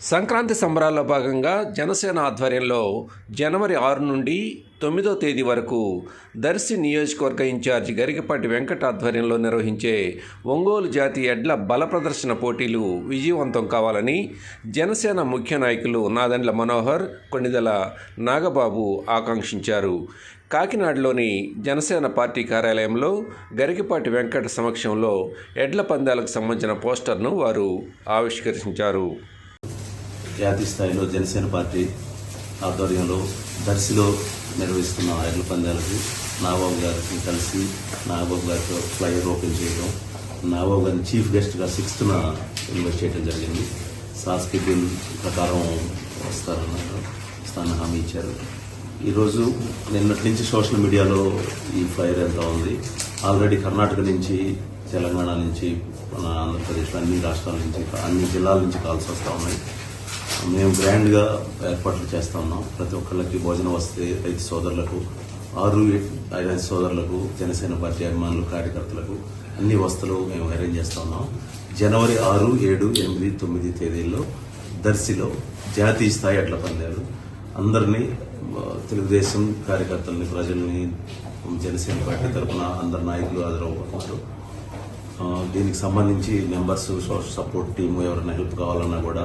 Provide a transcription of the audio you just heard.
సంక్రాంతి సంబరాల్లో భాగంగా జనసేన ఆధ్వర్యంలో జనవరి ఆరు నుండి తొమ్మిదో తేదీ వరకు దర్శి నియోజకవర్గ ఇన్ఛార్జి గరికపాటి వెంకట ఆధ్వర్యంలో నిర్వహించే ఒంగోలు జాతి ఎడ్ల బల ప్రదర్శన పోటీలు విజయవంతం కావాలని జనసేన ముఖ్య నాయకులు నాదండ్ల మనోహర్ కొణిదల నాగబాబు ఆకాంక్షించారు. కాకినాడలోని జనసేన పార్టీ కార్యాలయంలో గరికపాటి వెంకట సమక్షంలో ఎడ్ల పందాలకు సంబంధించిన పోస్టర్ను వారు ఆవిష్కరించారు. జాతీయ స్థాయిలో జనసేన పార్టీ ఆధ్వర్యంలో దర్శిలో నిర్వహిస్తున్న ఎడ్ల పందాలకు నాగబాబు గారికి కలిసి నాగబాబు గారితో ఫ్లైర్ ఓపెన్ చేయడం నాగబాబు గారిని చీఫ్ గెస్ట్గా సిక్స్త్న ఇన్వైట్ చేయడం జరిగింది. సాస్కి ప్రకారం వస్తారన్నారు స్థానం హామీ ఇచ్చారు. ఈరోజు నిన్నటి నుంచి సోషల్ మీడియాలో ఈ ఫైర్ ఎంత ఉంది? ఆల్రెడీ కర్ణాటక నుంచి తెలంగాణ నుంచి మన ఆంధ్రప్రదేశ్ అన్ని రాష్ట్రాల నుంచి అన్ని జిల్లాల నుంచి కాల్స్ వస్తూ ఉన్నాయి. మేము గ్రాండ్గా ఏర్పాట్లు చేస్తా ఉన్నాం. ప్రతి ఒక్కళ్ళకి భోజనం వస్తే రైతు సోదరులకు ఆరు ఐదు సోదరులకు జనసేన పార్టీ అభిమానులు కార్యకర్తలకు అన్ని వస్తువులు మేము అరేంజ్ చేస్తా ఉన్నాం. జనవరి ఆరు ఏడు ఎనిమిది తొమ్మిది తేదీల్లో దర్శిలో జాతీయ స్థాయి అట్ల పందాలు అందరినీ తెలుగుదేశం కార్యకర్తల్ని ప్రజల్ని జనసేన పార్టీ తరఫున అందరి నాయకులు హాజరవుతున్నారు దీనికి సంబంధించి మెంబర్స్ సోషల్ సపోర్ట్ టీము ఎవరైనా హెల్ప్ కావాలన్నా కూడా